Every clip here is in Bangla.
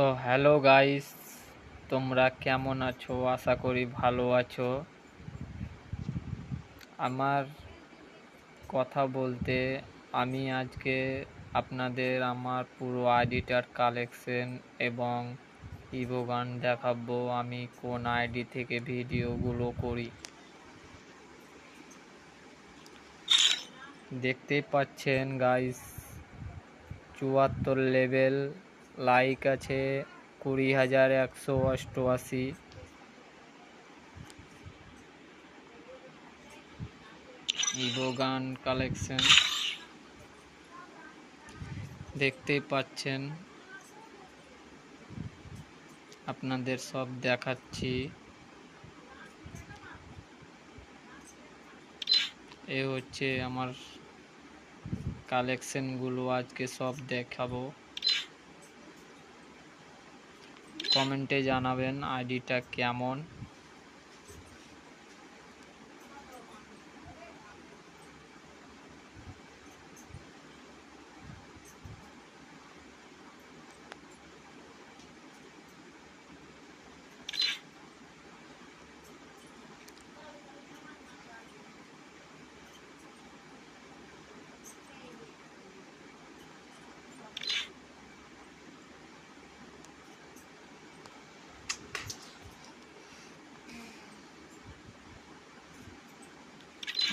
তো হ্যালো গাইস, তোমরা কেমন আছো? আশা করি ভালো আছো। আমার কথা বলতে আমি আজকে আপনাদের আমার পুরো আইডিটার কালেকশন এবং ইভো গান দেখাবো আমি কোন আইডি থেকে ভিডিওগুলো করি। দেখতেই পাচ্ছেন গাইস, চুয়াত্তর লেভেল লাইক আছে কুড়ি হাজার একশো অষ্টআশি। ইভো গান কালেকশন দেখতেই পাচ্ছেন। আপনাদের সব দেখাচ্ছি। এ হচ্ছে আমার কালেকশনগুলো আজকে সব দেখাবো। কমেন্টে জানাবেন আইডিটা কেমন?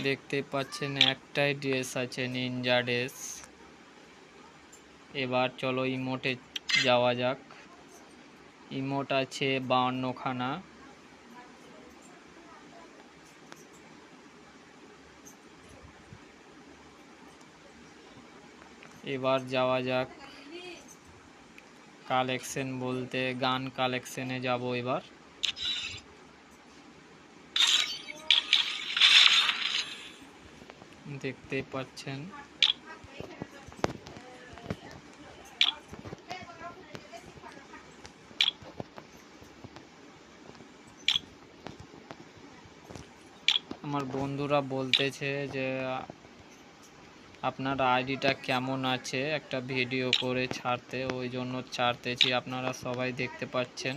দেখতে পাচ্ছেন একটাই ড্রেস আছে নিনজা ড্রেস এবার চলো ইমোটে যাওয়া যাক। ইমোট আছে বাউন্নখানা এবার যাওয়া যাক কালেকশন বলতে, গান কালেকশনে যাব এবার। দেখতে পাচ্ছেন। আমার বন্ধুরা বলতেছে যে, আপনার আইডিটা কেমন আছে? একটা ভিডিও করে ছাড়তে, ওই জন্য ছাড়তেছি। আপনারা সবাই দেখতে পাচ্ছেন।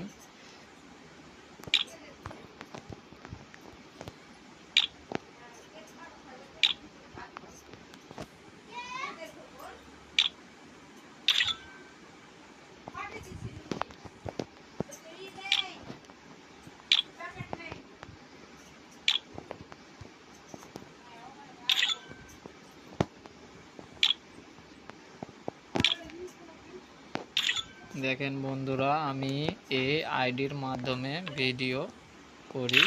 দেখেন বন্ধুরা, আমি এই আইডির মাধ্যমে ভিডিও করি।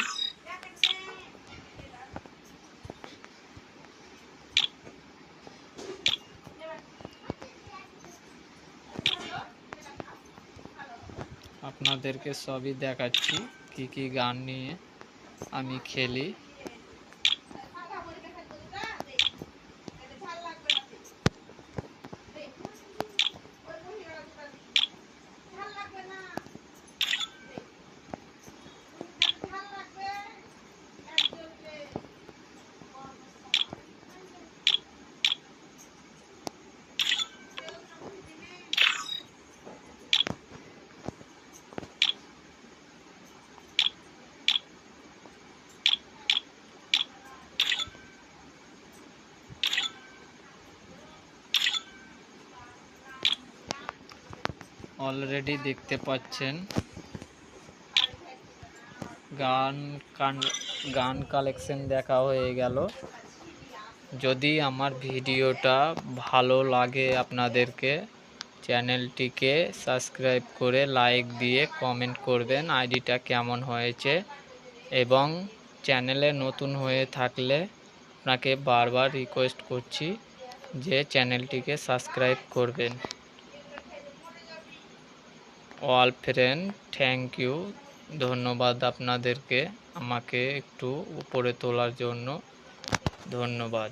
আপনাদেরকে সবই দেখাচ্ছি, কি কি গান নিয়ে আমি খেলি। অলরেডি দেখতে পাচ্ছেন। গান কান, গান কালেকশন দেখা হয়ে গেল। যদি আমার ভিডিওটা ভালো লাগে আপনাদেরকে, চ্যানেলটিকে সাবস্ক্রাইব করে লাইক দিয়ে কমেন্ট করবেন, আইডিটা কেমন হয়েছে। এবং চ্যানেলে নতুন হয়ে থাকলে আপনাকে বারবার রিকোয়েস্ট করছি যে চ্যানেলটিকে সাবস্ক্রাইব করবেন। All friend thank you. ধন্যবাদ আপনাদেরকে। আমাকে একটু উপরে তোলার জন্য। ধন্যবাদ।